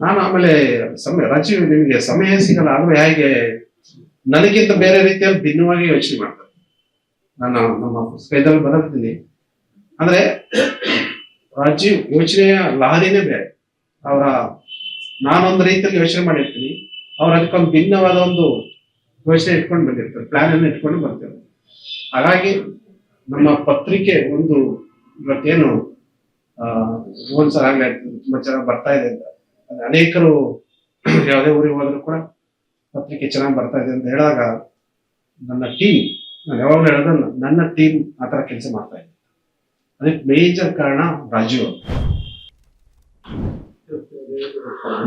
ನಾನು ಆಮೇಲೆ ಸಮಯ, ರಾಜೀವ್ ನಿಮಗೆ ಸಮಯ ಸಿಗಲ್ಲ, ಆದ್ರೆ ಹೇಗೆ ನನಗಿಂತ ಬೇರೆ ರೀತಿಯಲ್ಲಿ ಭಿನ್ನವಾಗಿ ಯೋಚನೆ ಮಾಡ್ತಾರೆ. ನಾನು ನಮ್ಮ ಪುಸ್ತಕದಲ್ಲಿ ಬರ್ತೀನಿ ಅಂದ್ರೆ ರಾಜೀವ್ ಯೋಚನೆಯ ಲಹರಿನೇ ಬೇರೆ. ಅವರ, ನಾನೊಂದು ರೀತಿಯಲ್ಲಿ ಯೋಚನೆ ಮಾಡಿರ್ತೀನಿ. ಅವ್ರ ಅದಕ್ಕೊಂದು ಭಿನ್ನವಾದ ಒಂದು ಯೋಚನೆ ಇಟ್ಕೊಂಡು ಬಂದಿರ್ತಾರೆ ಪ್ಲಾನ್ ಅನ್ನು ಇಟ್ಕೊಂಡು ಬರ್ತಾರೆ. ಹಾಗಾಗಿ ನಮ್ಮ ಪತ್ರಿಕೆ ಒಂದು ಇವತ್ತೇನು ಮೋಹನ್ ಸರ್ ಆಗ್ಲೇ ತುಂಬಾ ಚೆನ್ನಾಗಿ ಬರ್ತಾ ಇದೆ ಅಂತ. ಅನೇಕರು ಯಾವುದೇ ಊರಿಗೆ ಹೋದ್ರು ಕೂಡ ಪತ್ರಿಕೆ ಚೆನ್ನಾಗಿ ಬರ್ತಾ ಇದೆ ಅಂತ ಹೇಳಿದಾಗ ನನ್ನ ಟೀಮ್ ನಾನು ಯಾವಾಗಲೂ ಹೇಳಿದ್ರೆ ನನ್ನ ಟೀಮ್ ಆ ಥರ ಕೆಲಸ ಮಾಡ್ತಾ ಇದೆ. ಅದಕ್ಕೆ ಮೇಜರ್ ಕಾರಣ ರಾಜೀವ್.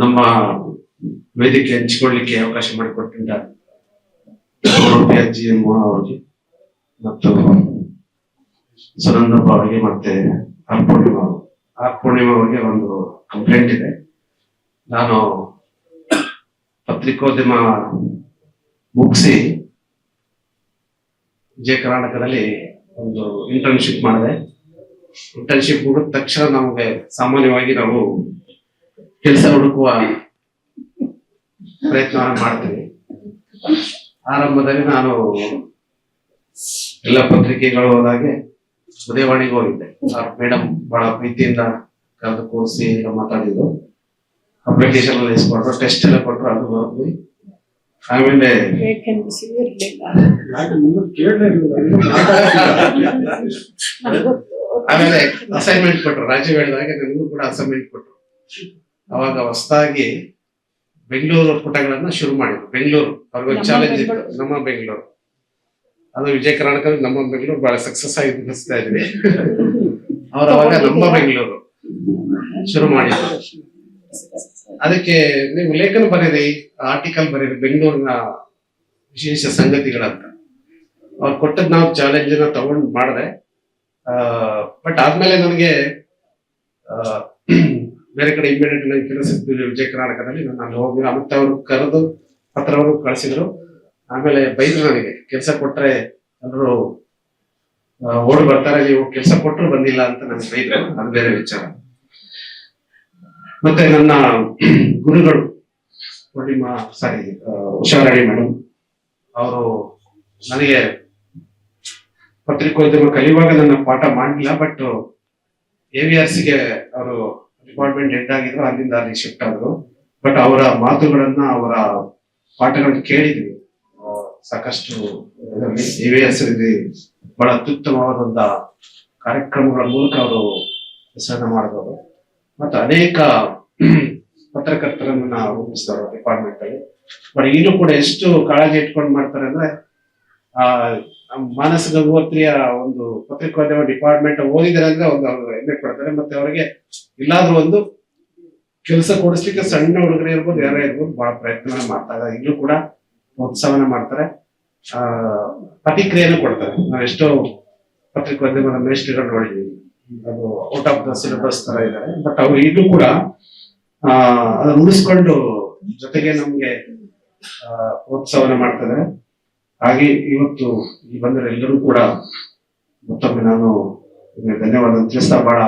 ನಮ್ಮ ವೇದಿಕೆ ಹಂಚಿಕೊಳ್ಳಿಕ್ಕೆ ಅವಕಾಶ ಮಾಡಿಕೊಟ್ಟಿದ್ದ ಅಜ್ಜಿ ಮೋಹನ್ ಅವ್ರಿಗೆ ಮತ್ತು ಸುನಂದಪ್ಪ ಅವರಿಗೆ ಮತ್ತೆ ಆರ್ ಪೂರ್ಣಿಮಾ ಆರ್ ಪೂರ್ಣಿಮಾ ಅವರಿಗೆ ಒಂದು ಕಂಪ್ಲೇಂಟ್ ಇದೆ. ನಾನು ಪತ್ರಿಕೋದ್ಯಮ ಮುಗಿಸಿ ವಿಜಯ ಕರ್ನಾಟಕದಲ್ಲಿ ಒಂದು ಇಂಟರ್ನ್ಶಿಪ್ ಮಾಡಿದೆ. ಇಂಟರ್ನ್ಶಿಪ್ ಮುಗಿದ ತಕ್ಷಣ ನಮಗೆ ಸಾಮಾನ್ಯವಾಗಿ ನಾವು ಕೆಲಸ ಹುಡುಕುವ ಪ್ರಯತ್ನ ಮಾಡ್ತೀವಿ. ಆರಂಭದಲ್ಲಿ ನಾನು ಎಲ್ಲ ಪತ್ರಿಕೆಗಳು ಹೋದಾಗೆ ಉದಯವಾಣಿಗೆ ಹೋಗಿದ್ದೆ. ಆ ಮೇಡಮ್ ಬಹಳ ಪ್ರೀತಿಯಿಂದ ಕರೆದು ಕೂರಿಸಿ ಮಾತಾಡಿದ್ರು ಅಪ್ಲಿಕೇಶನ್ ಎಲ್ಲ ಇಸ್ಕೊಟ್ರು ಟೆಸ್ಟ್ ಎಲ್ಲ ಕೊಟ್ರು ಅದು ಬರ್ದ್ವಿ ಆಮೇಲೆ. ಆಮೇಲೆ ಅಸೈನ್ಮೆಂಟ್ ಕೊಟ್ರು ರಾಜೀವ್ ಹೇಳಿದಾಗ ನನಗೂ ಕೂಡ ಅಸೈನ್ಮೆಂಟ್ ಕೊಟ್ರು ಅವಾಗ ಹೊಸದಾಗಿ ಬೆಂಗಳೂರು ಪುಟಗಳನ್ನ ಶುರು ಮಾಡಿದ್ರು. ಬೆಂಗಳೂರು ಅವ್ರಿಗೆ ನಮ್ಮ ಚಾಲೆಂಜ್ ಇತ್ತು. ನಮ್ಮ ಬೆಂಗಳೂರು. ಅದು ವಿಜಯ ಕರ್ನಾಟಕದಲ್ಲಿ ನಮ್ಮ ಬೆಂಗಳೂರು ಬಹಳ ಸಕ್ಸಸ್ ಆಗಿ ನಿಲ್ಲಿಸ್ತಾ ಇದ್ವಿ. ಅವ್ರು ಅವಾಗ ನಮ್ಮ ಬೆಂಗಳೂರು. ಶುರು ಮಾಡಿದ್ರು. ಅದಕ್ಕೆ ನೀವು ಲೇಖನ ಬರೀರಿ ಆರ್ಟಿಕಲ್ ಬರೀರಿ ಬೆಂಗಳೂರಿನ ವಿಶೇಷ ಸಂಗತಿಗಳಂತ. ಅವ್ರು ಕೊಟ್ಟದ್ ನಾವು ಚಾಲೆಂಜ್ನ ತಗೊಂಡ್ ಮಾಡಿದೆ. ಬಟ್ ಆದ್ಮೇಲೆ ನನಗೆ ಬೇರೆ ಕಡೆ ಇಮಿಡಿಯೇಟ್ ನನಗೆ ಕೆಲಸ ವಿಜಯ ಕರ್ನಾಟಕದಲ್ಲಿ ನಾನು ಅಲ್ಲಿ ಹೋಗಿ ಮತ್ತೆ ಅವರು ಕರೆದು ಪತ್ರವನ್ನು ಕಳಿಸಿದ್ರು. ಆಮೇಲೆ ಬೈದ್ರು ನನಗೆ, ಕೆಲಸ ಕೊಟ್ರೆ ಎಲ್ಲರೂ ಓಡಿ ಬರ್ತಾರೆ, ನೀವು ಕೆಲಸ ಕೊಟ್ಟರು ಬಂದಿಲ್ಲ ಅಂತ ನನಗೆ ಬೈದ್ರು ಅದು ಬೇರೆ ವಿಚಾರ. ಮತ್ತೆ ನನ್ನ ಗುರುಗಳು ಪೂರ್ಣಿಮಾ ಸಾರಿ ಉಷಾರಾಣಿ ಮೇಡಮ್ ಅವರು ನನಗೆ ಪತ್ರಿಕೋದ್ಯಮ ಕಲಿಯುವಾಗ ನನ್ನ ಪಾಠ ಮಾಡಲಿಲ್ಲ ಬಟ್ ಎ ವಿ ಆರ್ ಸಿಗೆ ಅವರು ಡಿಪಾರ್ಟ್ಮೆಂಟ್ ಹೆಡ್ ಆಗಿದ್ರು, ಅಲ್ಲಿಂದ ಅಲ್ಲಿ ಶಿಫ್ಟ್ ಆದ್ರು. ಬಟ್ ಅವರ ಮಾತುಗಳನ್ನ, ಅವರ ಪಾಠಗಳನ್ನ ಕೇಳಿದ್ವಿ. ಸಾಕಷ್ಟು ಎ ವಿ ಎಸ್ ಬಹಳ ಅತ್ಯುತ್ತಮವಾದ ಕಾರ್ಯಕ್ರಮಗಳ ಮೂಲಕ ಅವರು ಹೆಸರನ್ನ ಮಾಡಿದವರು ಮತ್ತು ಅನೇಕ ಪತ್ರಕರ್ತರನ್ನ ರೂಪಿಸಿದವರು ಡಿಪಾರ್ಟ್ಮೆಂಟ್ ಅಲ್ಲಿ ಬಟ್ ಈಗಲೂ ಕೂಡ ಎಷ್ಟು ಕಾಳಜಿ ಇಟ್ಕೊಂಡು ಮಾಡ್ತಾರೆ ಅಂದ್ರೆ, ಆ ಮಾನಸ ಗಂಗೋತ್ರಿಯ ಒಂದು ಪತ್ರಿಕೋದ್ಯಮ ಡಿಪಾರ್ಟ್ಮೆಂಟ್ ಓದಿದ್ದಾರೆ ಅಂದ್ರೆ ಒಂದು ಅವ್ರು ಹೆಮ್ಮೆ ಪಡ್ತಾರೆ. ಮತ್ತೆ ಅವರಿಗೆ ಇಲ್ಲಾದ್ರೂ ಒಂದು ಕೆಲಸ ಕೊಡಿಸ್ಲಿಕ್ಕೆ ಸಣ್ಣ ಹುಡುಗರು ಇರ್ಬೋದು, ಯಾರೇ ಇರ್ಬೋದು ಬಹಳ ಪ್ರಯತ್ನ ಮಾಡ್ತಾರೆ ಇಲ್ಲೂ ಕೂಡ ಪ್ರೋತ್ಸಾಹನ ಮಾಡ್ತಾರೆ. ಆ, ಪ್ರತಿಕ್ರಿಯೆನೂ ಕೊಡ್ತಾರೆ. ನಾವು ಎಷ್ಟೋ ಪತ್ರಿಕೋದ್ಯಮದ ಮೇಸ್ಟ್ರಿಗಳು ನೋಡಿದೀವಿ. ಅದು ಔಟ್ ಆಫ್ ದ ಸಿಲೆಬಸ್ ತರ ಇದ್ದಾರೆ ಬಟ್ ಅವ್ರು ಈಗಲೂ ಕೂಡ ಅದನ್ನ ಉಳಿಸ್ಕೊಂಡು ಜೊತೆಗೆ ನಮ್ಗೆ ಪ್ರೋತ್ಸಾಹನ ಮಾಡ್ತಿದ್ದಾರೆ. ಹಾಗೆ ಇವತ್ತು ಈ ಬಂದರೆ ಎಲ್ಲರೂ ಕೂಡ ಮತ್ತೊಮ್ಮೆ ನಾನು ಧನ್ಯವಾದ ತಿಳಿಸ್ತಾ ಬಹಳ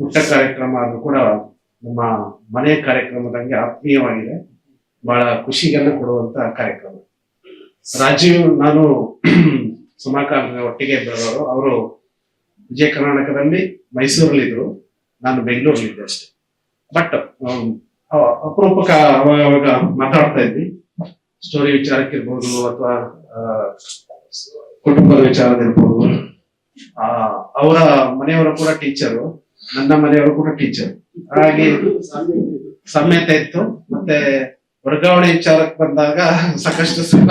ಪುಟ್ಟ ಕಾರ್ಯಕ್ರಮ ಅದು ಕೂಡ ನಮ್ಮ ಮನೆ ಕಾರ್ಯಕ್ರಮದಂಗೆ ಆತ್ಮೀಯವಾಗಿದೆ. ಬಹಳ ಖುಷಿಗನ್ನ ಕೊಡುವಂತ ಕಾರ್ಯಕ್ರಮ. ರಾಜೀವ್ ನಾನು ಸುಮಾಕಾರ ಒಟ್ಟಿಗೆ ಬರೋರು ಅವರು ವಿಜಯ ಕರ್ನಾಟಕದಲ್ಲಿ ಮೈಸೂರಲ್ಲಿ ಇದ್ರು ನಾನು ಬೆಂಗಳೂರಲ್ಲಿ ಅಷ್ಟೇ. ಬಟ್ ಅಪರೂಪಕ ಅವಾಗ ಮಾತಾಡ್ತಾ ಇದ್ವಿ. ಸ್ಟೋರಿ ವಿಚಾರಕ್ಕೆ ವಿಚಾರಕ್ಕಿರ್ಬೋದು ಅಥವಾ ಕುಟುಂಬದ ವಿಚಾರದಿರ್ಬೋದು. ಅವರ ಮನೆಯವರು ಕೂಡ ಟೀಚರು. ನನ್ನ ಮನೆಯವರು ಕೂಡ ಟೀಚರ್. ಹಾಗೆ ಸಾಮ್ಯತೆ ಇತ್ತು. ಮತ್ತೆ ವರ್ಗಾವಣೆ ವಿಚಾರಕ್ಕೆ ಬಂದಾಗ ಸಾಕಷ್ಟು ಸಲ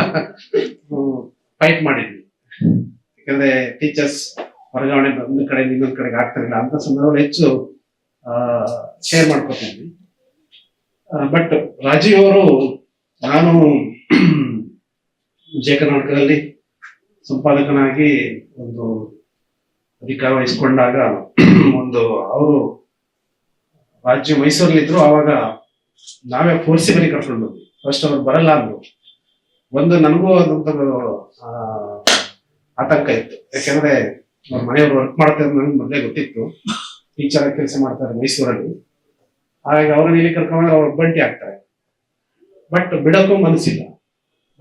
ಫೈಟ್ ಮಾಡಿದ್ವಿ. ಯಾಕಂದ್ರೆ ಟೀಚರ್ಸ್ ವರ್ಗಾವಣೆ ಒಂದು ಕಡೆ ಇನ್ನೊಂದು ಕಡೆಗೆ ಆಗ್ತಿರಲಿಲ್ಲ ಅಂತ ಸಂದರ್ಭದಲ್ಲಿ ಹೆಚ್ಚು ಶೇರ್ ಮಾಡ್ಕೊತಿದ್ವಿ ಬಟ್ ರಾಜೀವ್ ಅವರು, ನಾನು ವಿಜಯ ಕರ್ನಾಟಕದಲ್ಲಿ ಸಂಪಾದಕನಾಗಿ ಒಂದು ಅಧಿಕಾರ ವಹಿಸ್ಕೊಂಡಾಗ ಒಂದು ಅವರು ರಾಜ್ಯ ಮೈಸೂರಲ್ಲಿದ್ರು ಆವಾಗ ನಾವೇ ಫೋರ್ಸಿಬಲಿ ಕರ್ಕೊಂಡು ಬಂದ್ವಿ. ಫಸ್ಟ್ ಅವ್ರು ಬರಲ್ಲ ಅಂದ್ರು. ಒಂದು ನನಗೂ ಅದೊಂದು ಆತಂಕ ಇತ್ತು. ಯಾಕಂದ್ರೆ ಅವ್ರ ಮನೆಯವರು ವರ್ಕ್ ಮಾಡ್ತಾರೆ ನನಗೆ ಮೊದಲೇ ಗೊತ್ತಿತ್ತು. ಟೀಚರ್ ಕೆಲಸ ಮಾಡ್ತಾರೆ ಮೈಸೂರಲ್ಲಿ. ಹಾಗಾಗಿ ಅವ್ರನ್ನ ಇಲ್ಲಿ ಕರ್ಕೊಂಡ್ರೆ ಅವ್ರು ಒಬ್ಬಂಟಿ ಆಗ್ತಾರೆ. ಬಟ್ ಬಿಡೋಕ್ಕೂ ಮನಸ್ಸಿಲ್ಲ.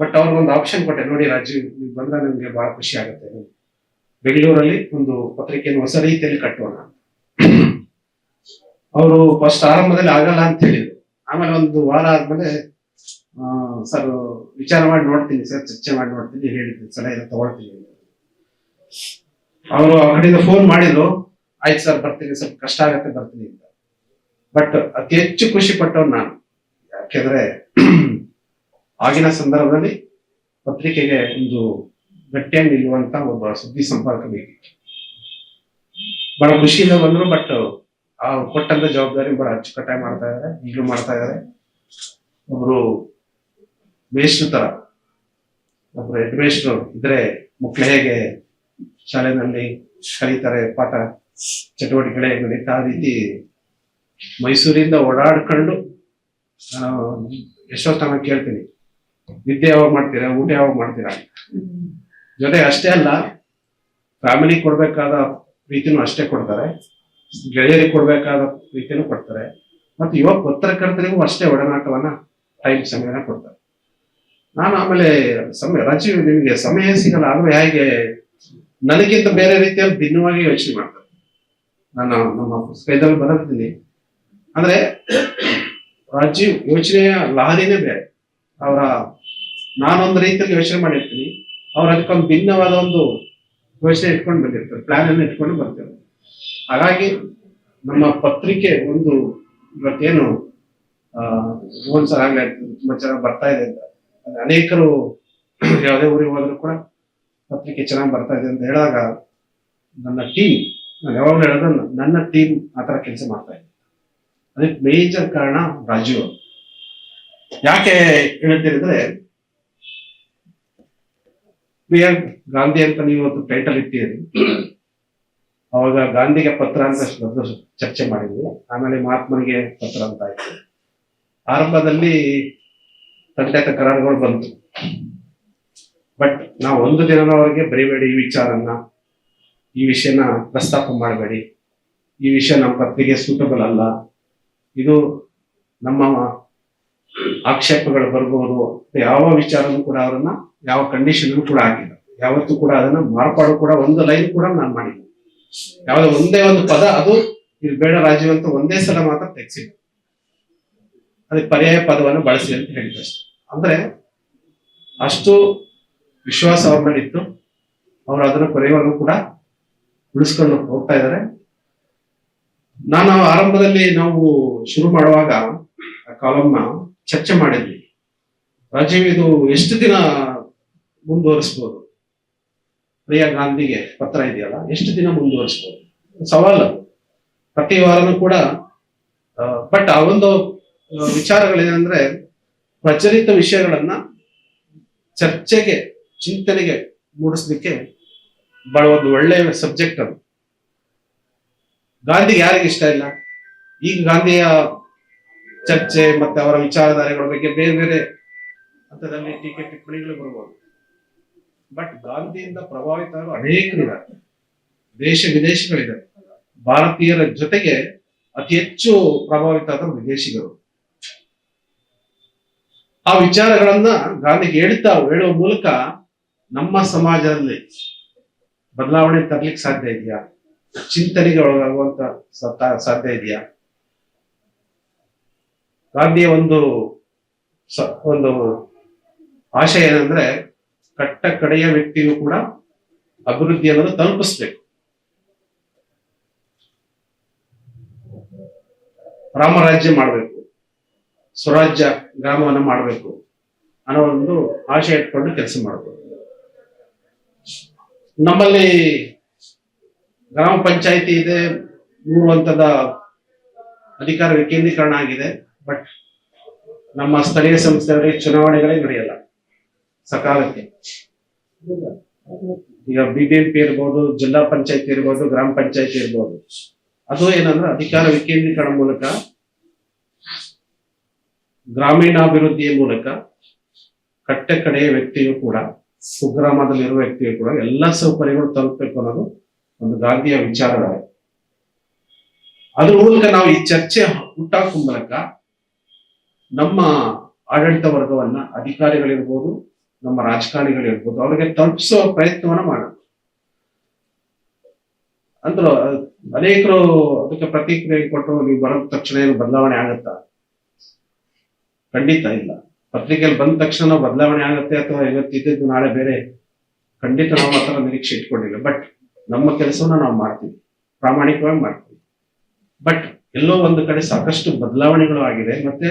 ಬಟ್ ಅವ್ರಿಗೊಂದು ಆಪ್ಷನ್ ಕೊಟ್ಟೆ, ನೋಡಿ ರಾಜೀವ್ ನೀವು ಬಂದ್ರೆ ನಿಮ್ಗೆ ಬಹಳ ಖುಷಿ ಆಗುತ್ತೆ. ಬೆಂಗಳೂರಲ್ಲಿ ಒಂದು ಪತ್ರಿಕೆಯನ್ನು ಹೊಸ ರೀತಿಯಲ್ಲಿ ಕಟ್ಟೋಣ ಅವರು ಫಸ್ಟ್ ಆರಂಭದಲ್ಲಿ ಆಗಲ್ಲ ಅಂತ ಹೇಳಿದ್ರು. ಆಮೇಲೆ ಒಂದು ವಾರ ಆದ್ಮೇಲೆ ಸರ್, ವಿಚಾರ ಮಾಡಿ ನೋಡ್ತೀನಿ, ಸರ್, ಚರ್ಚೆ ಮಾಡಿ ನೋಡ್ತೀನಿ, ಹೇಳಿದ್ದೀನಿ, ಸಲಹೆ ತಗೊಳ್ತೀನಿ. ಅವರು ಆ ಕಡೆಯಿಂದ ಫೋನ್ ಮಾಡಿದ್ರು ಆಯ್ತು ಸರ್ ಬರ್ತೀನಿ, ಸ್ವಲ್ಪ ಕಷ್ಟ ಆಗತ್ತೆ, ಬರ್ತೀನಿ ಅಂತ. ಬಟ್ ಅತಿ ಹೆಚ್ಚು ಖುಷಿ ಪಟ್ಟವ್ರು ನಾನು. ಯಾಕೆಂದ್ರೆ, ಆಗಿನ ಸಂದರ್ಭದಲ್ಲಿ ಪತ್ರಿಕೆಗೆ ಒಂದು ಗಟ್ಟಿಯಾಗಿ ನಿಲ್ಲುವಂತ ಒಬ್ಬ ಸುದ್ದಿ ಸಂಪರ್ಕ ಬೇಕಿತ್ತು. ಬಹಳ ಖುಷಿಯಿಂದ ಬಂದ್ರು ಬಟ್ ಆ ಕೊಟ್ಟಂತ ಜವಾಬ್ದಾರಿ ಬಹಳ ಅಚ್ಚುಕಟ್ಟಾಗಿ ಮಾಡ್ತಾ ಇದಾರೆ, ಈಗಲೂ ಮಾಡ್ತಾ ಇದಾರೆ. ಒಬ್ರು ಮೇಷ್ಟ್ರು ತರ, ಒಬ್ರು ಹೆಡ್ ಮೇಷ್ಟ್ರು ಇದ್ರೆ ಮಕ್ಕಳು ಹೇಗೆ ಶಾಲೆನಲ್ಲಿ ಕಲಿತಾರೆ ಪಾಠ ಚಟುವಟಿಕೆಗಳೇ ನಡೀತಾ ಆ ರೀತಿ ಮೈಸೂರಿಂದ ಓಡಾಡ್ಕೊಂಡು ಎಷ್ಟೋ ತನಕ ಕೇಳ್ತೀನಿ. ವಿದ್ಯೆ ಯಾವಾಗ ಮಾಡ್ತೀರಾ? ಊಟ ಯಾವಾಗ ಮಾಡ್ತೀರಾ? ಜೊತೆ ಅಷ್ಟೇ ಅಲ್ಲ ಫ್ಯಾಮಿಲಿ ಕೊಡ್ಬೇಕಾದ ರೀತಿನೂ ಅಷ್ಟೇ ಕೊಡ್ತಾರೆ. ಗೆಳೆಯರಿಗೆ ಕೊಡ್ಬೇಕಾದ ಪ್ರೀತಿನೂ ಕೊಡ್ತಾರೆ. ಮತ್ತೆ ಯುವ ಪತ್ರಕರ್ತರಿಗೂ ಅಷ್ಟೇ ಒಡನಾಟವನ್ನ ಟೈಮ್ ಸಮಯನ ಕೊಡ್ತಾರೆ. ನಾನು ಆಮೇಲೆ ಸಮಯ, ರಾಜೀವ್, ನಿಮಗೆ ಸಮಯ ಸಿಗಲ್ಲ, ಆದ್ರೆ ಹೇಗೆ ನನಗಿಂತ ಬೇರೆ ರೀತಿಯಲ್ಲಿ ಭಿನ್ನವಾಗಿ ಯೋಚನೆ ಮಾಡ್ತಾರೆ. ನಾನು ನಮ್ಮ ಪುಸ್ತಕದಲ್ಲಿ ಬರೆದಿದ್ದೀನಿ. ಅಂದ್ರೆ ರಾಜೀವ್ ಯೋಚನೆಯ ಲಹರಿನೇ ಬೇರೆ. ಅವರ ನಾನೊಂದು ರೀತಿಯಲ್ಲಿ ಯೋಚನೆ ಮಾಡಿರ್ತೀನಿ. ಅವ್ರ ಅದಕ್ಕೊಂದು ಭಿನ್ನವಾದ ಒಂದು ಯೋಚನೆ ಇಟ್ಕೊಂಡು ಬಂದಿರ್ತಾರೆ ಪ್ಲಾನ್ ಅನ್ನು ಇಟ್ಕೊಂಡು ಬರ್ತಾರೆ. ಹಾಗಾಗಿ ನಮ್ಮ ಪತ್ರಿಕೆ ಒಂದು ಇವತ್ತೇನು ಒಂದ್ಸಲ ಆಗ್ಲೇ ತುಂಬಾ ಚೆನ್ನಾಗಿ ಬರ್ತಾ ಇದೆ ಅಂತ. ಅನೇಕರು ಯಾವುದೇ ಊರಿಗೆ ಹೋದ್ರು ಕೂಡ ಪತ್ರಿಕೆ ಚೆನ್ನಾಗಿ ಬರ್ತಾ ಇದೆ ಅಂತ ಹೇಳಿದಾಗ ನನ್ನ ಟೀಮ್ ನಾನು ಯಾವಾಗಲೂ ಹೇಳೋದು ನನ್ನ ಟೀಮ್ ಆ ಥರ ಕೆಲಸ ಮಾಡ್ತಾ ಇದೆ. ಅದಕ್ಕೆ ಮೇಜರ್ ಕಾರಣ ರಾಜೀವ್. ಯಾಕೆ ಹೇಳ್ತೀರಿದ್ರೆ ಪ್ರಿಯಾಂಕ್ ಗಾಂಧಿ ಅಂತ ನೀವು ಒಂದು ಟೈಟಲ್ ಇಟ್ಟಿರಿ. ಅವಾಗ ಗಾಂಧಿಗೆ ಪತ್ರ ಅಂತ ಚರ್ಚೆ ಮಾಡಿದ್ವಿ. ಆಮೇಲೆ ಮಹಾತ್ಮನಿಗೆ ಪತ್ರ ಅಂತ ಆಯ್ತು. ಆರಂಭದಲ್ಲಿ ತಂಟೆ ತಕರಾರುಗಳು ಬಂತು. ಬಟ್ ನಾವು ಒಂದು ದಿನದವರೆಗೆ ಬರೀಬೇಡಿ ಈ ವಿಚಾರನ್ನ, ಈ ವಿಷಯನ ಪ್ರಸ್ತಾಪ ಮಾಡಬೇಡಿ. ಈ ವಿಷಯ ನಮ್ಮ ಪತ್ನಿಗೆ ಸೂಟಬಲ್ ಅಲ್ಲ. ಇದು ನಮ್ಮ ಆಕ್ಷೇಪಗಳು ಬರ್ಬೋದು ಯಾವ ವಿಚಾರನೂ ಕೂಡ ಅವರನ್ನ, ಯಾವ ಕಂಡೀಷನ್ ಕೂಡ ಹಾಕಿಲ್ಲ ಯಾವತ್ತೂ ಕೂಡ ಅದನ್ನ ಮಾರ್ಪಾಡು ಕೂಡ ಒಂದು ಲೈನ್ ಕೂಡ ನಾನು ಮಾಡಿಲ್ಲ. ಯಾವುದೇ ಒಂದೇ ಒಂದು ಪದ, ಅದು ಇದು ಬೇಡ ರಾಜೀವ್ ಅಂತ ಒಂದೇ ಸಲ ಮಾತ್ರ ತೆಗ್ಸಿಲ್ಲ ಅದಕ್ಕೆ ಪರ್ಯಾಯ ಪದವನ್ನು ಬಳಸಿ ಅಂತ ಹೇಳಿದ್ರೆ ಅಷ್ಟೇ. ಅಂದ್ರೆ ಅಷ್ಟು ವಿಶ್ವಾಸ ಅವ್ರ ಮೇಲೆ ಇತ್ತು ಅವ್ರು ಅದನ್ನು ಕೊನೆಯವರೆಗೂ ಕೂಡ ಉಳಿಸ್ಕೊಂಡು ಹೋಗ್ತಾ ಇದ್ದಾರೆ. ನಾನು ಆರಂಭದಲ್ಲಿ ನಾವು ಶುರು ಮಾಡುವಾಗ ಆ ಕಾಲಂನ ಚರ್ಚೆ ಮಾಡಿದ್ವಿ. ರಾಜೀವ್, ಇದು ಎಷ್ಟು ದಿನ ಮುಂದುವರಿಸ್ಬೋದು? ಪ್ರಿಯಾ ಗಾಂಧಿಗೆ ಪತ್ರ ಇದೆಯಲ್ಲ, ಎಷ್ಟು ದಿನ ಮುಂದುವರಿಸ್ಬೋದು? ಸವಾಲು. ಪ್ರತಿ ವಾರನೂ ಕೂಡ ಬಟ್ ಆ ಒಂದು ವಿಚಾರಗಳೇನಂದ್ರೆ ಪ್ರಚಲಿತ ವಿಷಯಗಳನ್ನ ಚರ್ಚೆಗೆ ಚಿಂತನೆಗೆ ಮೂಡಿಸ್ಲಿಕ್ಕೆ ಬಹಳ ಒಂದು ಒಳ್ಳೆಯ ಸಬ್ಜೆಕ್ಟ್ ಅದು. ಗಾಂಧಿಗೆ ಯಾರಿಗೆ ಇಷ್ಟ ಇಲ್ಲ? ಈಗ ಗಾಂಧಿಯ ಚರ್ಚೆ ಮತ್ತೆ ಅವರ ವಿಚಾರಧಾರೆಗಳ ಬಗ್ಗೆ ಬೇರೆ ಬೇರೆ ಹಂತದಲ್ಲಿ ಟೀಕೆ ಟಿಪ್ಪಣಿಗಳು ಬರ್ಬೋದು. ಬಟ್ ಗಾಂಧಿಯಿಂದ ಪ್ರಭಾವಿತರು ಅನೇಕರಿದ್ದಾರೆ ದೇಶ ವಿದೇಶಗಳಿದ್ದಾರೆ. ಭಾರತೀಯರ ಜೊತೆಗೆ ಅತಿ ಹೆಚ್ಚು ಪ್ರಭಾವಿತ ಆದ ವಿದೇಶಿಗರು. ಆ ವಿಚಾರಗಳನ್ನ ಗಾಂಧಿ ಹೇಳ್ತಾ ಹೇಳುವ ಮೂಲಕ ನಮ್ಮ ಸಮಾಜದಲ್ಲಿ ಬದಲಾವಣೆ ತರ್ಲಿಕ್ಕೆ ಸಾಧ್ಯ ಇದೆಯಾ? ಚಿಂತನೆಗೆ ಒಳಗಾಗುವಂತ ಸಾಧ್ಯ ಇದೆಯಾ? ಗಾಂಧಿಯ ಒಂದು ಒಂದು ಆಶಯ ಏನಂದ್ರೆ ಕಟ್ಟ ಕಡೆಯ ವ್ಯಕ್ತಿಗೂ ಕೂಡ ಅಭಿವೃದ್ಧಿ ಅನ್ನೋದು ತಲುಪಿಸ್ಬೇಕು. ರಾಮರಾಜ್ಯ ಮಾಡಬೇಕು, ಸ್ವರಾಜ್ಯ ಗ್ರಾಮವನ್ನು ಮಾಡಬೇಕು ಅನ್ನೋ ಒಂದು ಆಶಯ ಇಟ್ಕೊಂಡು ಕೆಲಸ ಮಾಡಬೇಕು ನಮ್ಮಲ್ಲಿ ಗ್ರಾಮ ಪಂಚಾಯಿತಿ ಇದೆ ಮೂರು ಹಂತದ ಅಧಿಕಾರ ವಿಕೇಂದ್ರೀಕರಣ ಆಗಿದೆ ಬಟ್ ನಮ್ಮ ಸ್ಥಳೀಯ ಸಂಸ್ಥೆಗಳಿಗೆ ಚುನಾವಣೆಗಳೇ ನಡೆಯಲ್ಲ, ಸಕಾಲಕ್ಕೆ. ಈಗ ಬಿಬಿಎಂಪಿ ಇರ್ಬೋದು, ಜಿಲ್ಲಾ ಪಂಚಾಯತಿ ಇರ್ಬೋದು, ಗ್ರಾಮ ಪಂಚಾಯತಿ ಇರ್ಬೋದು, ಅದು ಏನಂದ್ರೆ ಅಧಿಕಾರ ವಿಕೇಂದ್ರೀಕರಣ ಮೂಲಕ, ಗ್ರಾಮೀಣಾಭಿವೃದ್ಧಿಯ ಮೂಲಕ ಕಟ್ಟೆ ಕಡೆಯ ವ್ಯಕ್ತಿಯು ಕೂಡ ಕುಗ್ರಾಮದಲ್ಲಿರುವ ವ್ಯಕ್ತಿಯು ಕೂಡ. ಎಲ್ಲ ಸೌಕರ್ಯಗಳು ತಲುಪಬೇಕು ಅನ್ನೋದು ಒಂದು ಗಾಂಧಿಯ ವಿಚಾರಧಾರೆ ಅದ್ರ ಮೂಲಕ ನಾವು ಈ ಚರ್ಚೆ ಹುಟ್ಟಾಕುವ ಮೂಲಕ ನಮ್ಮ ಆಡಳಿತ ವರ್ಗವನ್ನ ಅಧಿಕಾರಿಗಳಿರ್ಬೋದು, ನಮ್ಮ ರಾಜಕಾರಣಿಗಳಿರ್ಬೋದು, ಅವರಿಗೆ ತಲುಪಿಸುವ ಪ್ರಯತ್ನವನ್ನ ಮಾಡೋದು ಅಂದ್ರೆ, ಅನೇಕರು ಅದಕ್ಕೆ ಪ್ರತಿಕ್ರಿಯೆ ಕೊಟ್ಟು ನೀವು ಬರೋದ ತಕ್ಷಣ ಏನು ಬದಲಾವಣೆ ಆಗುತ್ತಾ? ಖಂಡಿತ ಇಲ್ಲ. ಪತ್ರಿಕೆಯಲ್ಲಿ ಬಂದ ತಕ್ಷಣ ಬದಲಾವಣೆ ಆಗುತ್ತೆ ಅಥವಾ ಇವತ್ತಿದ್ದು ನಾಳೆ ಬೇರೆ, ಖಂಡಿತ ನಾವು ಥರ ನಿರೀಕ್ಷೆ ಇಟ್ಕೊಂಡಿಲ್ಲ. ಬಟ್ ನಮ್ಮ ಕೆಲಸವನ್ನ ನಾವು ಮಾಡ್ತೀವಿ. ಪ್ರಾಮಾಣಿಕವಾಗಿ ಮಾಡ್ತೀವಿ. ಬಟ್ ಎಲ್ಲೋ ಒಂದು ಕಡೆ ಸಾಕಷ್ಟು ಬದಲಾವಣೆಗಳು ಆಗಿದೆ. ಮತ್ತೆ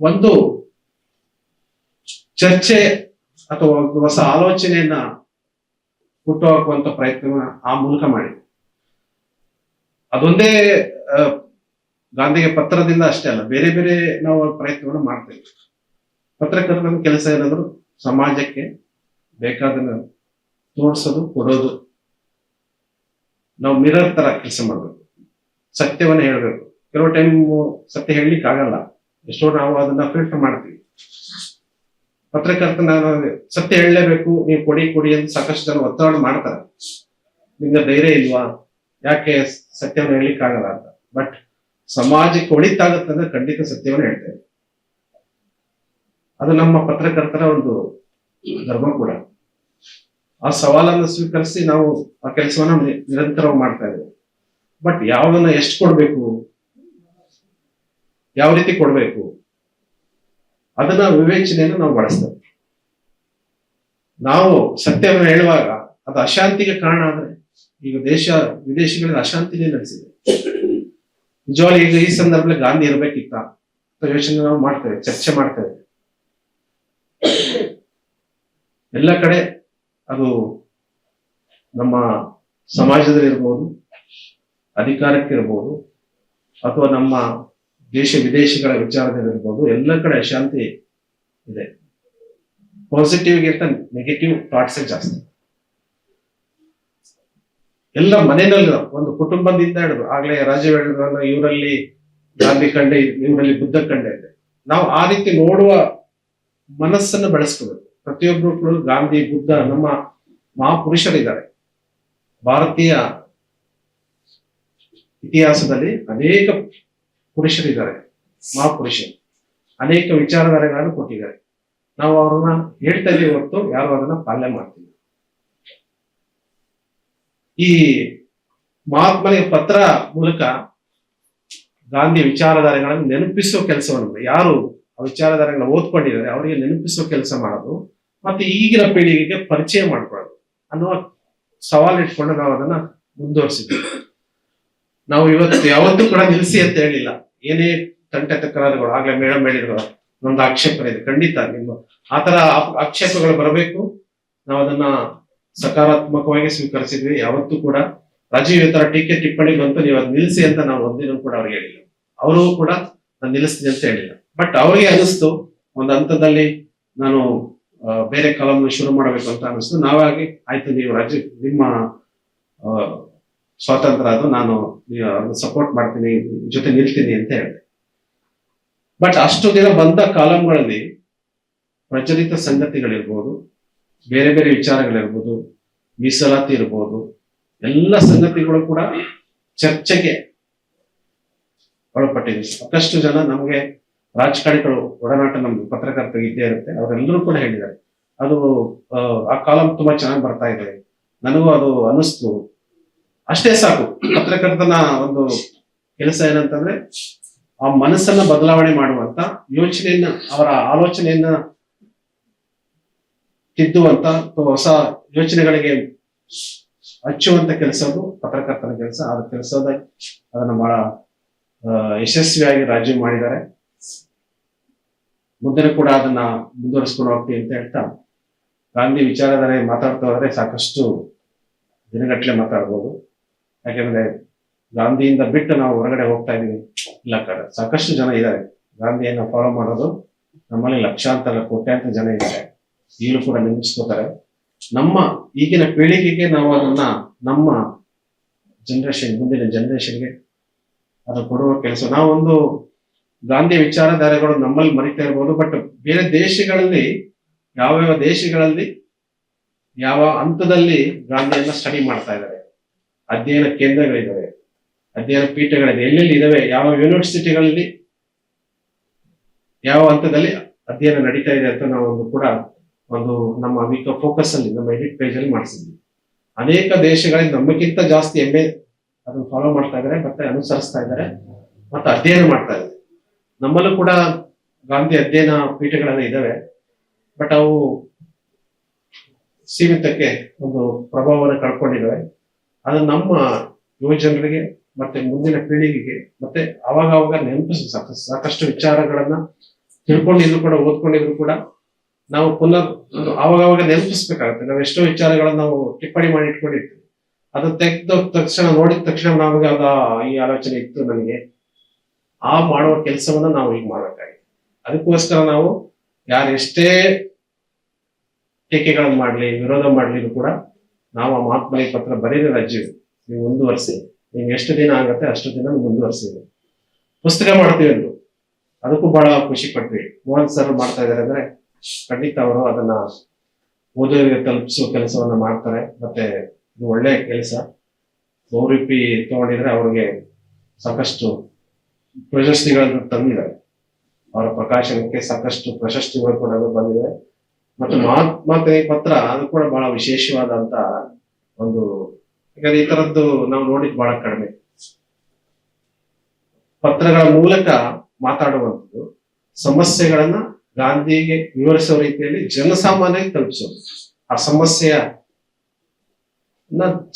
ಒಂದು ಚರ್ಚೆ ಅಥವಾ ಹೊಸ ಆಲೋಚನೆಯನ್ನ ಹುಟ್ಟುಹಾಕುವಂತ ಪ್ರಯತ್ನವನ್ನ ಆ ಮೂಲಕ ಮಾಡಿದೆ ಅದೊಂದೇ ಗಾಂಧಿಗೆ ಪತ್ರದಿಂದ ಅಷ್ಟೇ ಅಲ್ಲ, ಬೇರೆ ಬೇರೆ ನಾವು ಪ್ರಯತ್ನವನ್ನು ಮಾಡ್ತೇವೆ ಪತ್ರಕರ್ತರ ಕೆಲಸ ಏನಾದ್ರು ಸಮಾಜಕ್ಕೆ ಬೇಕಾದನ್ನ ತೋರಿಸೋದು, ಕೊಡೋದು. ನಾವು ಮಿರರ್ ತರ ಕೆಲಸ ಮಾಡಬೇಕು. ಸತ್ಯವನ್ನ ಹೇಳ್ಬೇಕು. ಕೆಲವು ಟೈಮ್ ಸತ್ಯ ಹೇಳಲಿಕ್ಕೆ ಆಗಲ್ಲ. ಎಷ್ಟೋ ನಾವು ಅದನ್ನ ಫಿಲ್ಟರ್ ಮಾಡ್ತೀವಿ. ಪತ್ರಕರ್ತನ ಸತ್ಯ ಹೇಳಲೇಬೇಕು, ನೀವು ಕೊಡಿ ಕೊಡಿ ಅಂತ ಸಾಕಷ್ಟು ಜನ ಒತ್ತಡ ಮಾಡ್ತಾರೆ. ನಿಮ್ಗೆ ಧೈರ್ಯ ಇಲ್ವಾ? ಯಾಕೆ ಸತ್ಯವನ್ನು ಹೇಳಲಿಕ್ಕೆ ಆಗಲ್ಲ ಅಂತ? ಬಟ್ ಸಮಾಜಕ್ಕೆ ಒಳಿತಾಗತ್ತಂದ್ರೆ ಖಂಡಿತ ಸತ್ಯವನ್ನು ಹೇಳ್ತೇವೆ. ಅದು ನಮ್ಮ ಪತ್ರಕರ್ತರ ಒಂದು ಧರ್ಮ ಕೂಡ. ಆ ಸವಾಲನ್ನು ಸ್ವೀಕರಿಸಿ ನಾವು ಆ ಕೆಲಸವನ್ನ ನಿರಂತರವಾಗಿ ಮಾಡ್ತಾ ಇದ್ದೇವೆ. ಬಟ್ ಯಾವ್ದನ್ನ ಎಷ್ಟು ಕೊಡ್ಬೇಕು? ಯಾವ ರೀತಿ ಕೊಡ್ಬೇಕು? ಅದನ್ನ ವಿವೇಚನೆಯನ್ನು ನಾವು ಬಳಸ್ತೇವೆ. ನಾವು ಸತ್ಯವನ್ನು ಹೇಳುವಾಗ ಅದು ಅಶಾಂತಿಗೆ ಕಾರಣ ಆದ್ರೆ ಈಗ ದೇಶ, ವಿದೇಶಗಳಲ್ಲಿ ಅಶಾಂತಿನೇ ನಡೆಸಿದೆ ನಿಜವಾಗಿ ಈಗ ಈ ಸಂದರ್ಭದಲ್ಲಿ ಗಾಂಧಿ ಇರ್ಬೇಕಿತ್ತ? ಯೋಚನೆ ನಾವು ಮಾಡ್ತೇವೆ, ಚರ್ಚೆ ಮಾಡ್ತೇವೆ. ಎಲ್ಲ ಕಡೆ ಅದು ನಮ್ಮ ಸಮಾಜದಲ್ಲಿರ್ಬೋದು, ಅಧಿಕಾರಕ್ಕಿರ್ಬೋದು, ಅಥವಾ ನಮ್ಮ ದೇಶ ವಿದೇಶಗಳ ವಿಚಾರದಲ್ಲಿರ್ಬೋದು, ಎಲ್ಲ ಕಡೆ ಶಾಂತಿ ಇದೆ. ಪಾಸಿಟಿವ್ ಗಿಂತ ನೆಗೆಟಿವ್ ಥಾಟ್ಸ್ ಜಾಸ್ತಿ. ಎಲ್ಲ ಮನೆಯಲ್ಲಿ ಒಂದು ಕುಟುಂಬದಿಂದ ಹಿಡಿದು, ಆಗ್ಲೇ ಹೇಳಿದ್ರಲ್ಲ ಇವರಲ್ಲಿ ಗಾಂಧಿ ಕಂಡೆ ಇವರಲ್ಲಿ ಬುದ್ಧ ಕಂಡೆ ಇದೆ. ನಾವು ಆ ರೀತಿ ನೋಡುವ ಮನಸ್ಸನ್ನು ಬೆಳೆಸ್ಕೋಬೇಕು. ಪ್ರತಿಯೊಬ್ಬರು ಕೂಡ ಗಾಂಧಿ, ಬುದ್ಧ, ನಮ್ಮ ಮಹಾಪುರುಷರಿದ್ದಾರೆ. ಭಾರತೀಯ ಇತಿಹಾಸದಲ್ಲಿ ಅನೇಕ ಪುರುಷರಿದ್ದಾರೆ, ಮಹಾಪುರುಷರು. ಅನೇಕ ವಿಚಾರಧಾರೆಗಳನ್ನು ಕೊಟ್ಟಿದ್ದಾರೆ. ನಾವು ಅವ್ರನ್ನ ಹೇಳ್ತಾ ಇದೀವಿ ಹೊರತು ಯಾರು ಅದನ್ನ ಪಾಲನೆ ಮಾಡ್ತೀವಿ ಈ ಮಹಾತ್ಮನಿಗೆ ಪತ್ರ ಮೂಲಕ ಗಾಂಧಿ ವಿಚಾರಧಾರೆಗಳನ್ನು ನೆನಪಿಸುವ ಕೆಲಸವನ್ನು, ಯಾರು ವಿಚಾರಧಾರೆಗಳನ್ನ ಓದ್ಕೊಂಡಿದ್ದಾರೆ, ಅವರಿಗೆ ನೆನಪಿಸುವ ಕೆಲಸ ಮಾಡೋದು, ಮತ್ತೆ ಈಗಿನ ಪೀಳಿಗೆಗೆ ಪರಿಚಯ ಮಾಡ್ಕೊಳ್ಳೋದು ಅನ್ನುವ ಸವಾಲು ಇಟ್ಕೊಂಡು ನಾವು ಅದನ್ನ ಮುಂದುವರಿಸಿದ್ವಿ. ನಾವು ಇವತ್ತು ಯಾವತ್ತೂ ಕೂಡ ನಿಲ್ಲಿಸಿ ಅಂತ ಹೇಳಿಲ್ಲ. ಏನೇ ತಂಟೆ ತಕರಾರುಗಳು ಆಗ್ಲೇ ಮೇಡಮ್ ಹೇಳಿದ್ರು ನಮ್ದು ಆಕ್ಷೇಪ ಇದೆ, ಖಂಡಿತ ನಿಮ್ಮ ಆತರ ಆಕ್ಷೇಪಗಳು ಬರಬೇಕು. ನಾವು ಅದನ್ನ ಸಕಾರಾತ್ಮಕವಾಗಿ ಸ್ವೀಕರಿಸಿದ್ವಿ. ಯಾವತ್ತೂ ಕೂಡ ರಾಜೀವ್ ಇತರ ತರ ಟೀಕೆ ಟಿಪ್ಪಣಿ ಬಂತು, ನೀವು ಅದ್ ನಿಲ್ಲಿಸಿ ಅಂತ ನಾವು ಒಂದಿನ ಕೂಡ ಅವ್ರಿಗೆ ಹೇಳಿಲ್ಲ. ಅವರು ಕೂಡ ನಾನು ನಿಲ್ಲಿಸ್ತೀನಿ ಅಂತ ಹೇಳಿಲ್ಲ. ಬಟ್ ಅವ್ರಿಗೆ ಅನಿಸ್ತು ಒಂದು ಹಂತದಲ್ಲಿ ನಾನು ಬೇರೆ ಕಾಲಮ್ ಶುರು ಮಾಡಬೇಕು ಅಂತ ಅನಿಸ್ತು ನಾವಾಗಿ, ಆಯ್ತು, ನೀವು ರಾಜ್ಯ ನಿಮ್ಮ ಸ್ವಾತಂತ್ರ್ಯ ಅದು ನಾನು ಸಪೋರ್ಟ್ ಮಾಡ್ತೀನಿ, ಜೊತೆ ನಿಲ್ತೀನಿ ಅಂತ ಹೇಳಿದೆ. ಬಟ್ ಅಷ್ಟು ದಿನ ಬಂದ ಕಾಲಂಗಳಲ್ಲಿ ಪ್ರಚಲಿತ ಸಂಗತಿಗಳಿರ್ಬೋದು, ಬೇರೆ ಬೇರೆ ವಿಚಾರಗಳಿರ್ಬೋದು, ಮೀಸಲಾತಿ ಇರ್ಬೋದು, ಎಲ್ಲ ಸಂಗತಿಗಳು ಕೂಡ ಚರ್ಚೆಗೆ ಒಳಪಟ್ಟಿದೆ. ಸಾಕಷ್ಟು ಜನ ನಮಗೆ ರಾಜಕಾರಣಿಗಳು ಒಡನಾಟ ನಮ್ದು ಪತ್ರಕರ್ತರು ಇದ್ದೇ ಇರುತ್ತೆ ಅವರೆಲ್ಲರೂ ಕೂಡ ಹೇಳಿದ್ದಾರೆ. ಅದು ಆ, ಕಾಲಂ ತುಂಬಾ ಚೆನ್ನಾಗಿ ಬರ್ತಾ ಇದೆ. ನನಗೂ ಅದು ಅನಿಸ್ತು ಅಷ್ಟೇ ಸಾಕು ಪತ್ರಕರ್ತನ ಒಂದು ಕೆಲಸ ಏನಂತಂದ್ರೆ ಆ ಮನಸ್ಸನ್ನ ಬದಲಾವಣೆ ಮಾಡುವಂತ ಯೋಚನೆಯನ್ನ ಅವರ ಆಲೋಚನೆಯನ್ನ ತಿದ್ದುವಂತ ಹೊಸ ಯೋಚನೆಗಳಿಗೆ ಹಚ್ಚುವಂತ ಕೆಲಸ ಅದು ಪತ್ರಕರ್ತನ ಕೆಲಸ. ಆ ಕೆಲಸದ ಅದನ್ನ ಬಹಳ ಯಶಸ್ವಿಯಾಗಿ ರಾಜ್ಯ ಮಾಡಿದ್ದಾರೆ. ಮುಂದೆ ಕೂಡ ಅದನ್ನ ಮುಂದುವರಿಸ್ಕೊಂಡು ಹೋಗ್ತೀವಿ ಅಂತ ಹೇಳ್ತಾ ಗಾಂಧಿ ವಿಚಾರದಲ್ಲಿ ಮಾತಾಡ್ತಾ ಹೋದ್ರೆ ಸಾಕಷ್ಟು ದಿನಗಟ್ಟಲೆ ಮಾತಾಡ್ಬೋದು. ಯಾಕೆಂದ್ರೆ ಗಾಂಧಿಯಿಂದ ಬಿಟ್ಟು ನಾವು ಹೊರಗಡೆ ಹೋಗ್ತಾ ಇದೀವಿ ಇಲ್ಲ ಕಡೆ ಸಾಕಷ್ಟು ಜನ ಇದ್ದಾರೆ. ಗಾಂಧಿಯನ್ನ ಫಾಲೋ ಮಾಡೋದು ನಮ್ಮಲ್ಲಿ ಲಕ್ಷಾಂತರ, ಕೋಟ್ಯಾಂತರ ಜನ ಇದ್ದಾರೆ. ಈಗಲೂ ಕೂಡ ನೆನಪಿಸ್ಕೋತಾರೆ. ನಮ್ಮ ಈಗಿನ ಪೀಳಿಗೆಗೆ ನಾವು ಅದನ್ನ ನಮ್ಮ ಜನರೇಷನ್ ಮುಂದಿನ ಜನರೇಷನ್ಗೆ ಅದು ಕೊಡುವ ಕೆಲಸ. ನಾವೊಂದು ಗಾಂಧಿ ವಿಚಾರಧಾರೆಗಳು ನಮ್ಮಲ್ಲಿ ಮರಿತಾ ಇರ್ಬೋದು ಬಟ್ ಬೇರೆ ದೇಶಗಳಲ್ಲಿ ಯಾವ ಯಾವ ದೇಶಗಳಲ್ಲಿ, ಯಾವ ಹಂತದಲ್ಲಿ ಗಾಂಧಿಯನ್ನ ಸ್ಟಡಿ ಮಾಡ್ತಾ ಇದ್ದಾರೆ? ಅಧ್ಯಯನ ಕೇಂದ್ರಗಳಿದ್ದಾವೆ, ಅಧ್ಯಯನ ಪೀಠಗಳಿದೆ ಎಲ್ಲೆಲ್ಲಿ ಇದಾವೆ ಯಾವ ಯೂನಿವರ್ಸಿಟಿಗಳಲ್ಲಿ ಯಾವ ಹಂತದಲ್ಲಿ ಅಧ್ಯಯನ ನಡೀತಾ ಇದೆ ಅಂತ ನಾವು ಒಂದು ಕೂಡ ಒಂದು ನಮ್ಮ ವೀಕ್ ಫೋಕಸ್ ಅಲ್ಲಿ, ನಮ್ಮ ಎಡಿಟ್ ಪೇಜ್ ಅಲ್ಲಿ ಮಾಡಿಸಿದ್ವಿ. ಅನೇಕ ದೇಶಗಳಲ್ಲಿ ನಮಗಿಂತ ಜಾಸ್ತಿ ಎಮ್ಮೆ ಅದನ್ನು ಫಾಲೋ ಮಾಡ್ತಾ ಇದ್ದಾರೆ, ಮತ್ತೆ ಅನುಸರಿಸ್ತಾ ಇದ್ದಾರೆ, ಮತ್ತೆ ಅಧ್ಯಯನ ಮಾಡ್ತಾ ಇದ್ದಾರೆ. ನಮ್ಮಲ್ಲೂ ಕೂಡ ಗಾಂಧಿ ಅಧ್ಯಯನ ಪೀಠಗಳೆಲ್ಲ ಇದಾವೆ. ಬಟ್ ಅವು ಸೀಮಿತಕ್ಕೆ ಒಂದು ಪ್ರಭಾವವನ್ನು ಕಳ್ಕೊಂಡಿದ್ದಾವೆ ಅದು ನಮ್ಮ ಯುವ ಜನರಿಗೆ ಮತ್ತೆ ಮುಂದಿನ ಪೀಳಿಗೆಗೆ ಮತ್ತೆ ಅವಾಗ ಅವಾಗ ನೆನಪಿಸ ಸಾಕಷ್ಟು ವಿಚಾರಗಳನ್ನ ತಿಳ್ಕೊಂಡಿದ್ರು ಕೂಡ ಓದ್ಕೊಂಡಿದ್ರು ಕೂಡ ನಾವು ಪುನರ್ ಅವಾಗ ಅವಾಗ ನೆನಪಿಸ್ಬೇಕಾಗತ್ತೆ. ನಾವು ಎಷ್ಟೋ ವಿಚಾರಗಳನ್ನ ನಾವು ಟಿಪ್ಪಣಿ ಮಾಡಿ ಇಟ್ಕೊಂಡಿರ್ತೀವಿ. ಅದು ತೆಗೆದ ತಕ್ಷಣ, ನೋಡಿದ ತಕ್ಷಣ ನಮಗೆ ಅದ ಈ ಆಲೋಚನೆ ಇತ್ತು ನನಗೆ ಆ ಮಾಡುವ ಕೆಲಸವನ್ನ ನಾವು ಈಗ ಮಾಡಬೇಕಾಗಿದೆ. ಅದಕ್ಕೋಸ್ಕರ ನಾವು ಯಾರು ಎಷ್ಟೇ ಟೀಕೆಗಳನ್ನು ಮಾಡಲಿ, ವಿರೋಧ ಮಾಡ್ಲಿ ಕೂಡ ನಾವು ಆ ಮಹಾತ್ಮನಿಗೆ ಪತ್ರ ಬರೀರಿ ರಜ್ಜು ನೀವು ಮುಂದುವರಿಸಿ. ನೀವು ಎಷ್ಟು ದಿನ ಆಗತ್ತೆ ಅಷ್ಟು ದಿನ ಮುಂದುವರಿಸಿ. ಪುಸ್ತಕ ಮಾಡ್ತೀವಿ ಅಂದ್ರು. ಅದಕ್ಕೂ ಬಹಳ ಖುಷಿ ಪಟ್ವಿ. ಮೋಹನ್ ಸರ್ ಮಾಡ್ತಾ ಇದಾರೆ ಅಂದ್ರೆ ಖಂಡಿತ ಅವರು ಅದನ್ನ ಓದುವರಿಗೆ ತಲುಪಿಸುವ ಕೆಲಸವನ್ನ ಮಾಡ್ತಾರೆ. ಮತ್ತೆ ಇದು ಒಳ್ಳೆಯ ಕೆಲಸ. ಗೌರಿಪಿ ತಗೊಂಡಿದ್ರೆ ಅವ್ರಿಗೆ ಸಾಕಷ್ಟು ಪ್ರಶಸ್ತಿಗಳನ್ನು ತಂದಿದ್ದಾರೆ. ಅವರ ಪ್ರಕಾಶನಕ್ಕೆ ಸಾಕಷ್ಟು ಪ್ರಶಸ್ತಿಗಳು ಕೂಡ ಬಂದಿದೆ. ಮತ್ತು ಮಹಾತ್ಮತೆ ಪತ್ರ ಅದು ಕೂಡ ಬಹಳ ವಿಶೇಷವಾದಂತ ಒಂದು ಯಾಕಂದ್ರೆ ಈ ತರದ್ದು ನಾವು ನೋಡಿದ್ ಬಹಳ ಕಡಿಮೆ. ಪತ್ರಗಳ ಮೂಲಕ ಮಾತಾಡುವಂಥದ್ದು, ಸಮಸ್ಯೆಗಳನ್ನ ಗಾಂಧಿಗೆ ವಿವರಿಸುವ ರೀತಿಯಲ್ಲಿ ಜನಸಾಮಾನ್ಯ ತಲುಪಿಸೋದು ಆ ಸಮಸ್ಯೆಯ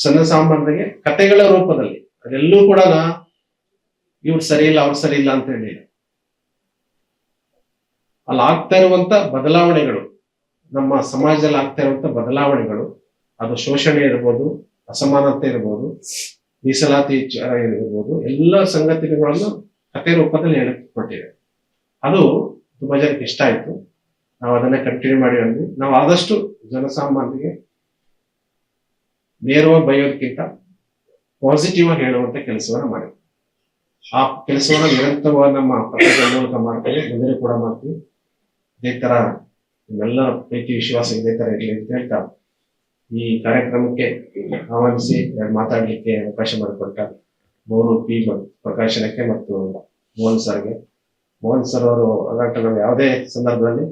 ಜನಸಾಮಾನ್ಯರಿಗೆ ಕಥೆಗಳ ರೂಪದಲ್ಲಿ, ಅದೆಲ್ಲೂ ಕೂಡ ಇವ್ರು ಸರಿ ಇಲ್ಲ, ಅವ್ರು ಸರಿ ಅಂತ ಹೇಳಿ. ಅಲ್ಲಿ ಆಗ್ತಾ ಇರುವಂತ ಬದಲಾವಣೆಗಳು, ನಮ್ಮ ಸಮಾಜದಲ್ಲಿ ಆಗ್ತಾ ಇರುವಂತ ಬದಲಾವಣೆಗಳು, ಅದು ಶೋಷಣೆ ಇರ್ಬೋದು, ಅಸಮಾನತೆ ಇರ್ಬೋದು, ಮೀಸಲಾತಿ ವಿಚಾರ ಇರ್ಬೋದು, ಎಲ್ಲ ಸಂಗತಿಗಳನ್ನು ಕಥೆ ರೂಪದಲ್ಲಿ ಹೇಳಿಕೊಟ್ಟಿದೆ ಅದು ತುಂಬಾ ಜನಕ್ಕೆ ಇಷ್ಟ ಆಯ್ತು. ನಾವು ಅದನ್ನ ಕಂಟಿನ್ಯೂ ಮಾಡಿ ಅಂದ್ವಿ. ನಾವು ಆದಷ್ಟು ಜನಸಾಮಾನ್ಯರಿಗೆ ನೇರವಾಗಿ ಬೈಯೋದಕ್ಕಿಂತ ಪಾಸಿಟಿವ್ ಆಗಿ ಹೇಳುವಂತ ಕೆಲಸವನ್ನ ಮಾಡಿದ್ವಿ. ಆ ಕೆಲಸವನ್ನ ನಿರಂತರವಾಗಿ ನಮ್ಮ ಪತ್ರಿಕೆಗಳ ಮೂಲಕ ಮಾಡ್ತೇವೆ ಮುಂದೆ ಕೂಡ ಮಾಡ್ತೀವಿ. ಇದೇ ತರ ನಿಮ್ಮೆಲ್ಲರ ಪ್ರೀತಿ, ವಿಶ್ವಾಸ ಇದೇ ತರ ಇರಲಿ ಅಂತ ಹೇಳ್ತಾ ಈ ಕಾರ್ಯಕ್ರಮಕ್ಕೆ ಆಹ್ವಾನಿಸಿ ಮಾತಾಡಲಿಕ್ಕೆ ಅವಕಾಶ ಮಾಡಿಕೊಟ್ಟ ಮೂರು ಪಿ ಪ್ರಕಾಶನಕ್ಕೆ ಮತ್ತು ಮೋಹನ್ ಸರ್ಗೆ. ಮೋಹನ್ ಸರ್ ಅವರು ಅದಾಟ ನಾವು ಯಾವುದೇ ಸಂದರ್ಭದಲ್ಲಿ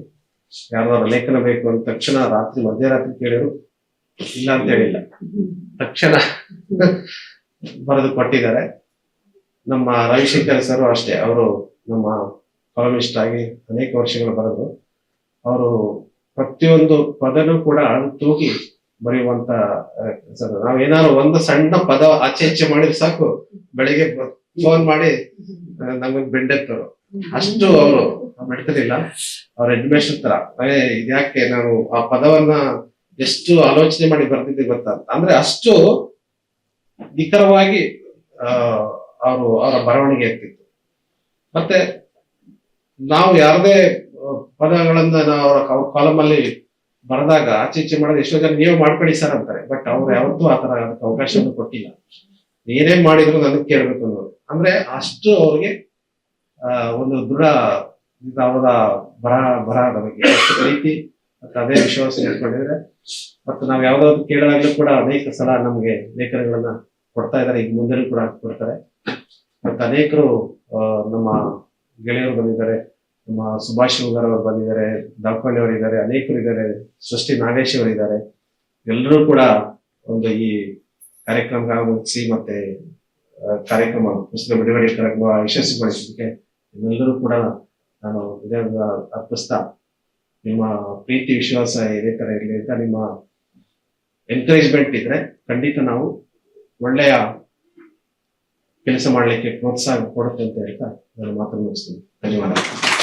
ಯಾರಾದ್ರೂ ಲೇಖನ ಬೇಕು ಅಂದ ತಕ್ಷಣ ರಾತ್ರಿ, ಮಧ್ಯರಾತ್ರಿ ಕೇಳಿದ್ರು, ಇಲ್ಲ ಅಂತ ಹೇಳಿಲ್ಲ. ತಕ್ಷಣ ಬರೆದು ಕೊಟ್ಟಿದ್ದಾರೆ. ನಮ್ಮ ರವಿಶಂಕರ್ ಸರ್ ಅಷ್ಟೇ, ಅವರು ನಮ್ಮ ಕಾಲಮಿಸ್ಟ್ ಆಗಿ ಅನೇಕ ವರ್ಷಗಳು ಬರೆದು ಅವರು ಪ್ರತಿಯೊಂದು ಪದನೂ ಕೂಡ ತೂಗಿ ಬರೆಯುವಂತ ನಾವೇನಾದ್ರು ಒಂದು ಸಣ್ಣ ಪದ ಆಚೆ ಈಚೆ ಮಾಡಿದ್ರೆ ಸಾಕು. ಬೆಳಿಗ್ಗೆ ಫೋನ್ ಮಾಡಿ ನಮಗ್ ಬೆಂಡೆತ್ತರು ಅಷ್ಟು ಅವರು ಬಿಡ್ತಿರ್ಲಿಲ್ಲ ಅವ್ರ ಎಡ್ಮಿಷನ್ ತರ. ಇದ್ಯಾಕೆ ನಾವು ಆ ಪದವನ್ನ ಎಷ್ಟು ಆಲೋಚನೆ ಮಾಡಿ ಬರ್ತಿದ್ದೆ ಗೊತ್ತ. ಅಂದ್ರೆ ಅಷ್ಟು ನಿಖರವಾಗಿ, ಆ ಅವರು ಅವರ ಬರವಣಿಗೆ ಆಗ್ತಿತ್ತು. ಮತ್ತೆ ನಾವು ಯಾರದೇ ಆ, ಪದಗಳನ್ನ ನಾವು ಅವರ ಕಾಲಮ್ ಬರೆದಾಗ ಆಚೆ ಈಚೆ ಮಾಡಿದ್ರೆ ಎಷ್ಟೋ ಜನ ನೀವು ಮಾಡ್ಕೊಳ್ಳಿ ಸರ್ ಅಂತಾರೆ. ಬಟ್ ಅವ್ರು ಯಾವತ್ತೂ ಆತರ ಅದಕ್ಕೆ ಅವಕಾಶವನ್ನು ಕೊಟ್ಟಿಲ್ಲ. ಏನೇ ಮಾಡಿದ್ರು ನನಗೆ ಕೇಳಬೇಕು ಅನ್ನೋದು. ಅಂದ್ರೆ ಅಷ್ಟು ಅವ್ರಿಗೆ ಆ, ಒಂದು ದೃಢ ಅವರ ಬರ ಬರಹದ ಬಗ್ಗೆ ಪ್ರೀತಿ ಮತ್ತೆ ಅದೇ ವಿಶ್ವಾಸ ಇಟ್ಕೊಂಡಿದ್ರೆ ಮತ್ತು ನಾವು ಯಾವ್ದಾದ್ರು ಕೇಳಿದಾಗಲೂ ಕೂಡ ಅನೇಕ ಸಲ ನಮಗೆ ಲೇಖನಗಳನ್ನ ಕೊಡ್ತಾ ಇದ್ದಾರೆ. ಈಗ ಮುಂದೆ ಕೂಡ ಕೊಡ್ತಾರೆ. ಮತ್ತೆ ಅನೇಕರು ನಮ್ಮ ಗೆಳೆಯರು ಬಂದಿದ್ದಾರೆ, ನಮ್ಮ ಸುಭಾಷ್ ಶಿವಗಾರ್ ಅವರು ಬಂದಿದ್ದಾರೆ ದಾಪಳ್ಳಿ ಅವರು ಇದ್ದಾರೆ ಅನೇಕರು ಇದ್ದಾರೆ, ಸೃಷ್ಟಿ ನಾಗೇಶ್ ಅವರು ಇದ್ದಾರೆ ಎಲ್ಲರೂ ಕೂಡ ಒಂದು ಈ ಕಾರ್ಯಕ್ರಮ ಮುಗಿಸಿ ಮತ್ತೆ ಕಾರ್ಯಕ್ರಮ, ಪುಸ್ತಕ ಬಿಡುಗಡೆ ಕಾರ್ಯಕ್ರಮ ಯಶಸ್ವಿಗೊಳಿಸೋದಕ್ಕೆ ನಿಮ್ಮೆಲ್ಲರೂ ಕೂಡ ನಾನು ಅರ್ಪಿಸ್ತಾ ನಿಮ್ಮ ಪ್ರೀತಿ, ವಿಶ್ವಾಸ ಇದೇ ತರ ಇರಲಿ ಅಂತ ನಿಮ್ಮ ಎನ್ಕರೇಜ್ಮೆಂಟ್ ಇದ್ರೆ ಖಂಡಿತ ನಾವು ಒಳ್ಳೆಯ ಕೆಲಸ ಮಾಡಲಿಕ್ಕೆ ಪ್ರೋತ್ಸಾಹ ಕೊಡುತ್ತೆ ಅಂತ ಹೇಳ್ತಾ ನಾನು ಮಾತನ್ನು ಮುಗಿಸ್ತೀನಿ. ಧನ್ಯವಾದ.